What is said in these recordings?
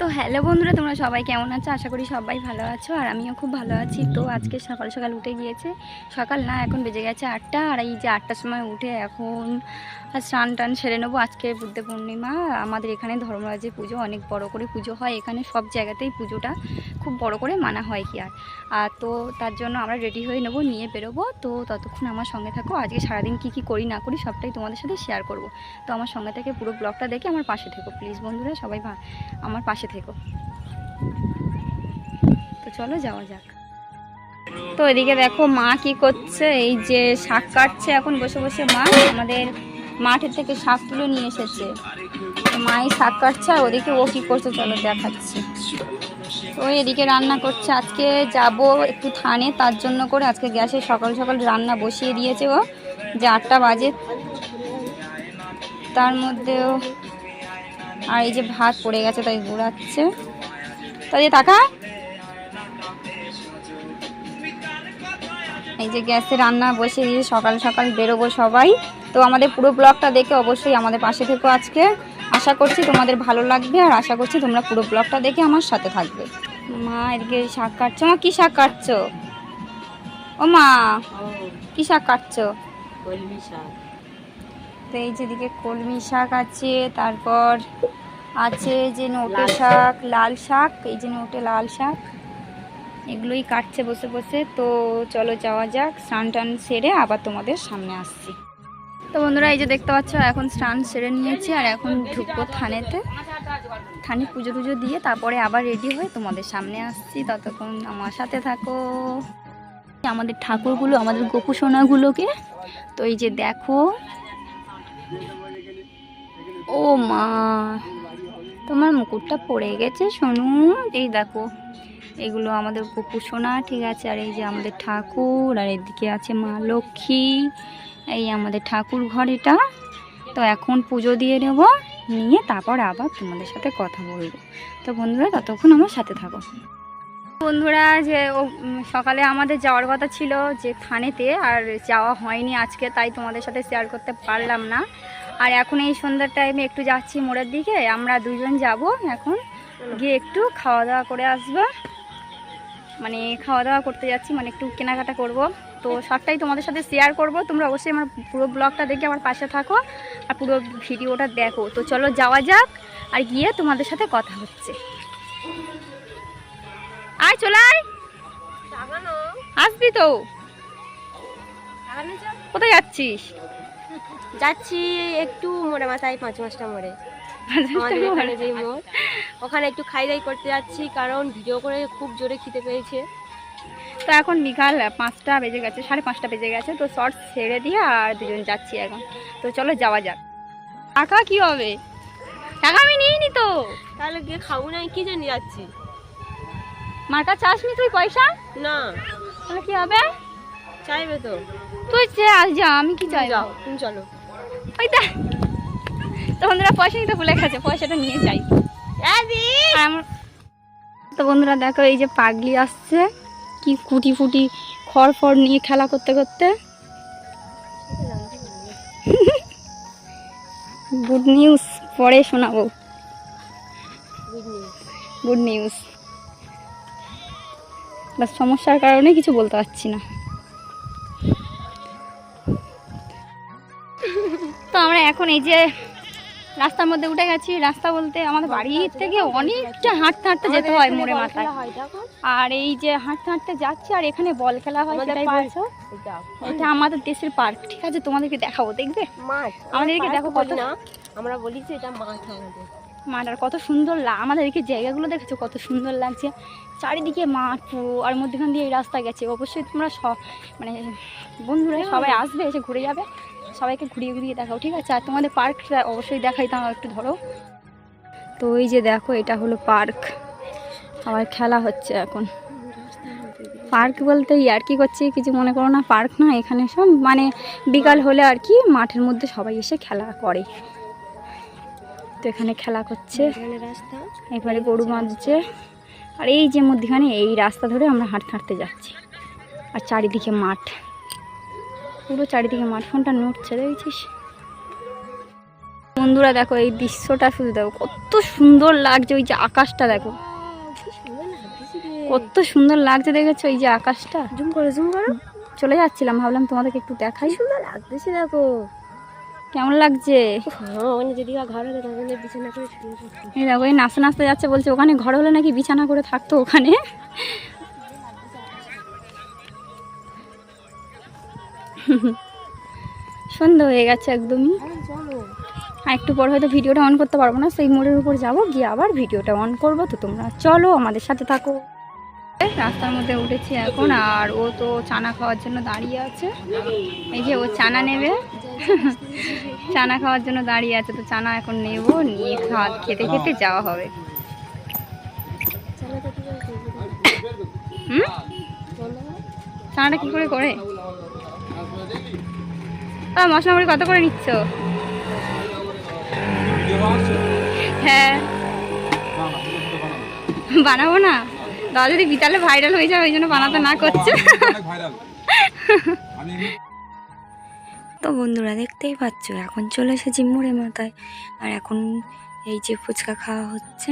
তো হ্যালো বন্ধুরা, তোমরা সবাই কেমন আছো? আশা করি সবাই ভালো আছো, আর আমিও খুব ভালো আছি। তো আজকে সকাল সকাল উঠে গিয়েছে। সকাল না, এখন বেজে গেছে আটটা, আর এই যে আটটার সময় উঠে এখন স্নান টান সেরে নেব আজকে বুদ্ধ পূর্ণিমা। আমাদের এখানে ধর্মরাজের পুজো, অনেক বড় করে পুজো হয়। এখানে সব জায়গাতেই পুজোটা খুব বড় করে মানা হয় কি আর। আর তো তার জন্য আমরা রেডি হয়ে নেব, নিয়ে বেরোবো। তো ততক্ষণ আমার সঙ্গে থাকো। আজকে সারাদিন কি কি করি না করি সবটাই তোমাদের সাথে শেয়ার করব। তো আমার সঙ্গে থেকে পুরো ব্লগটা দেখে আমার পাশে থেকো, প্লিজ বন্ধুরা, সবাই আমার পাশে থেকো। তো চলো যাওয়া যাক। তো এদিকে দেখো মা কি করছে, এই যে শাক কাটছে, এখন বসে বসে মা আমাদের মাঠের থেকে শাক তুলে নিয়ে এসেছে। মাই শাক কাটছে আর ওদিকে ও কি করছে চলো দেখাচ্ছি। তো এদিকে রান্না করছে, আজকে যাব একটু থানে, তার জন্য করে আজকে গ্যাসে সকাল সকাল রান্না বসিয়ে দিয়েছে ও, যে আটটা বাজে। তার মধ্যেও আর এই যে ভাত পড়ে গেছে তাই ঘোরাচ্ছে। তাই যে টাকা? এই যে গ্যাসে রান্না বসে দিয়ে সকাল সকাল বেরোবো সবাই। তো আমাদের পুরো ব্লগটা দেখে অবশ্যই আমাদের পাশে থেকো আজকে। আশা করছি তোমাদের ভালো লাগবে আর আশা করছি তোমরা পুরো ব্লগটা দেখে আমার সাথে থাকবে। মা এদিকে শাক কাটছো। মা কী শাক কাটছো? ও মা কী শাক কাটছো? কলমি শাক। তো এই যেদিকে কলমি শাক আছে তারপর আছে যে নোটে শাক লাল শাক এই যে নোটে লাল শাক এগুলোই কাটছে বসে বসে। তো চলো যাওয়া যাক স্নান টান সেরে আবার তোমাদের সামনে আসছি। তো বন্ধুরা এই যে দেখতে পাচ্ছ এখন স্নান সেরে নিয়েছি আর এখন ঢুকবো থানেতে। থানে পুজো টুজো দিয়ে তারপরে আবার রেডি হয়ে তোমাদের সামনে আসছি। ততক্ষণ আমার সাথে থাকো। আমাদের ঠাকুরগুলো আমাদের গোপু সোনাগুলোকে তো এই যে দেখো। ও মা। তোমার মুকুটটা পড়ে গেছে, সোনু। এই দেখো, এগুলো আমাদের গোপু সোনা, ঠিক আছে? আর এই যে আমাদের ঠাকুর, আর এদিকে আছে মা লক্ষ্মী, এই আমাদের ঠাকুর ঘর এটা। তো এখন পুজো দিয়ে নেব, নিয়ে তারপর আবার তোমাদের সাথে কথা বলব। তো বন্ধুরা, ততক্ষণ আমার সাথে থাকো। বন্ধুরা, যে সকালে আমাদের যাওয়ার কথা ছিল যে থানেতে, আর যাওয়া হয়নি আজকে, তাই তোমাদের সাথে শেয়ার করতে পারলাম না। আর এখন এই সন্ধ্যার টাইমে একটু যাচ্ছি মোড়ের দিকে আমরা দুজন যাব এখন। গিয়ে একটু খাওয়া দাওয়া করে আসব। মানে খাওয়া দাওয়া করতে যাচ্ছি মানে একটু কেনাকাটা করব। তো সবটাই তোমাদের সাথে শেয়ার করব। তোমরা অবশ্যই আমার পুরো ব্লগটা দেখে আমার পাশে থাকো আর পুরো ভিডিওটা দেখো। তো চলো যাওয়া যাক আর গিয়ে তোমাদের সাথে কথা হচ্ছে। আয় চলে আয়। আসবি তো। কোথায় যাচ্ছিস? যাচ্ছি একটু মোড়ে মাথায় পাঁচ মাসটা মোড়ে। আমাদের ওখানে যেই মোড় ওখানে একটু খাই দাই করতে যাচ্ছি কারণ ভিডিও করে খুব জোরে খিদে পেয়েছে। তো এখন বিকাল পাঁচটা বেজে গেছে সাড়ে পাঁচটা বেজে গেছে তো শর্ট ছেড়ে দিয়ে আর দুজন যাচ্ছি এখন। তো চলো যাওয়া যাক। টাকা কি হবে? টাকা আমি নিইনি তো। তাহলে গিয়ে খাব না কি জানি যাচ্ছি? কাছে আসনি তুই পয়সা? না। তাহলে কি হবে? চাইবে তো। তুই যে আজ যা আমি কি চাই যাও তুমি চলো। ওই তা তো বন্ধুরা পয়সা নিতে ভুলে গেছে পয়সাটা নিয়ে যাই। তো বন্ধুরা দেখো এই যে পাগলি আসছে। কি কুটি ফুটি খড় ফড় নিয়ে খেলা করতে করতে। গুড নিউজ পরে শোনাবো। গুড নিউজ বাস সমস্যার কারণে কিছু বলতে পারছি না। আমরা এখন এই যে রাস্তার মধ্যে উঠে গেছি। রাস্তা বলতে আমাদের বাড়ির থেকে অনেকটা হাঁটতে হাঁটতে যেতে হয় মোড়ে মাথায়। আর এই যে হাঁটতে হাঁটতে যাচ্ছি আর এখানে বল খেলা হয় আমাদের সেটাই বলছো? এটা আমাদের দেশের পার্ক ঠিক আছে? তোমাদেরকে দেখাবো দেখবে? আমাদেরকে দেখো কত- না আমরা বলি যে এটা মাঠ আমাদের। মাঠ আর কত সুন্দর লা- আমাদের এদিকে জায়গাগুলো দেখেছ? কত সুন্দর লাগছে। চারিদিকে মাঠ পুরো আর মধ্যখান দিয়ে এই রাস্তা গেছে। অবশ্যই তোমরা সব মানে বন্ধুরা সবাই আসবে এসে ঘুরে যাবে। সবাইকে ঘুরিয়ে ঘুরিয়ে দেখাও, ঠিক আছে? আর তোমাদের পার্ক অবশ্যই দেখাই তাও একটু ধরো। তো এই যে দেখো, এটা হলো পার্ক আবার খেলা হচ্ছে এখন। পার্ক বলতে আর কি করছি, কিছু মনে করো না পার্ক না, এখানে সব মানে বিকাল হলে আর কি মাঠের মধ্যে সবাই এসে খেলা করে। তো এখানে খেলা করছে। এবারে গরু বাঁধছে। আর এই যে মধ্যখানে, এই রাস্তা ধরে আমরা হাঁটতে হাঁটতে যাচ্ছি। আর চারিদিকে মাঠ। পুরো চারিদিকে মাঠ ফোনটা নড়ছে দেখেছিস বন্ধুরা দেখো এই দৃশ্যটা শুধু দেখো কত সুন্দর লাগছে ওই যে আকাশটা দেখো। কত সুন্দর লাগছে দেখেছ এই যে আকাশটা? জুম করো জুম করো। চলে যাচ্ছিলাম ভাবলাম তোমাদেরকে একটু দেখাই। সুন্দর লাগতেছে দেখো। কেমন লাগছে? হ্যাঁ। এই দেখো এই নাচতে নাচতে যাচ্ছে বলছে ওখানে ঘর হলে নাকি বিছানা করে থাকতো ওখানে? সন্ধ্যা হয়ে গেছে একদমই। হ্যাঁ, আর একটু পর হয়তো ভিডিওটা অন করতে পারব না সেই মোড়ের উপর যাব গিয়ে আবার ভিডিওটা অন করব। তো তোমরা চলো আমাদের সাথে থাকো। রাস্তার মধ্যে উঠেছি এখন আর ও তো চানা খাওয়ার জন্য দাঁড়িয়ে আছে। এই যে ও চানা নেবে। চানা খাওয়ার জন্য দাঁড়িয়ে আছে তো চানা এখন নেব নিয়ে খাওয়া খেতে খেতে যাওয়া হবে। চানাটা কি করে করে? মশলা মুড়ি কত করে নিচ্ছ? হ্যাঁ। বানাবো না? দাদা যদি বিতালে ভাইরাল হয়ে যায়, ওই জন্য বানাতে না করছে। তো বন্ধুরা, দেখতেই পাচ্ছ, এখন চলে এসেছি মোড়ে মাথায়। আর এখন এই যে ফুচকা খাওয়া হচ্ছে,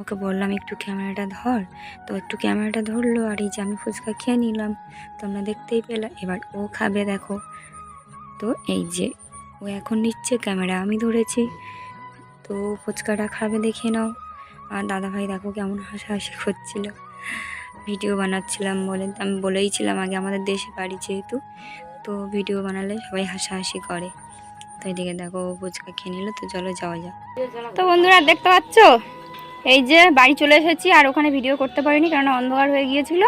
ওকে বললাম, একটু ক্যামেরাটা ধর। তো একটু ক্যামেরাটা ধরলো, আর এই যে আমি ফুচকা খেয়ে নিলাম। তোমরা দেখতেই পেলাম এবার ও খাবে, দেখো। তো এই যে, ও এখন নিচ্ছে ক্যামেরা, আমি ধরেছি। তো ফুচকাটা খাবে দেখে নাও। আর দাদাভাই দেখো কেমন হাসাহাসি করছিল। ভিডিও বানাচ্ছিলাম বলে, আমি বলেইছিলাম আগে আমাদের দেশে বাড়ি যেহেতু, তো ভিডিও বানালে সবাই হাসাহাসি করে। তো এদিকে দেখো ও ফুচকা খেয়ে নিল, তো চলো যাওয়া যাক। তো বন্ধুরা, দেখতে পাচ্ছ? এই যে বাড়ি চলে এসেছি, আর ওখানে ভিডিও করতে পারিনি, কারণ অন্ধকার হয়ে গিয়েছিল।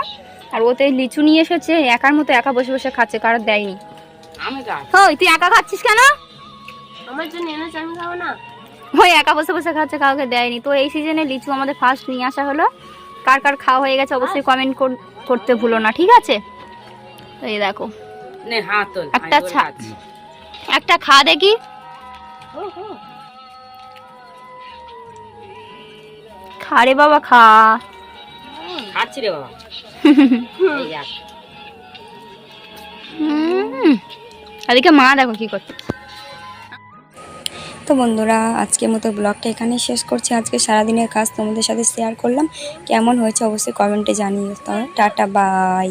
আর ওতে লিচু নিয়ে এসেছে, একার মতো একা বসে বসে খাচ্ছে, কারও দেয়নি। ওই তুই একা খাচ্ছিস কেন? আমার জন্য এনেছে আমি খাব না। ওই একা বসে বসে খাচ্ছে কাউকে দেয়নি। তো এই সিজনে লিচু আমাদের ফার্স্ট নিয়ে আসা হলো। কার কার খাওয়া হয়ে গেছে অবশ্যই কমেন্ট করতে ভুলো না ঠিক আছে? এই দেখো। একটা ছা একটা খা দেখি। খা রে বাবা খা। খাচ্ছি রে বাবা। এদিকে মা দেখো কি করছে। তো বন্ধুরা, আজকের মতো ব্লগটা এখানে শেষ করছি। আজকে সারাদিনের কাজ তোমাদের সাথে শেয়ার করলাম। কেমন হয়েছে অবশ্যই কমেন্টে জানিয়ে তবে টাটা বাই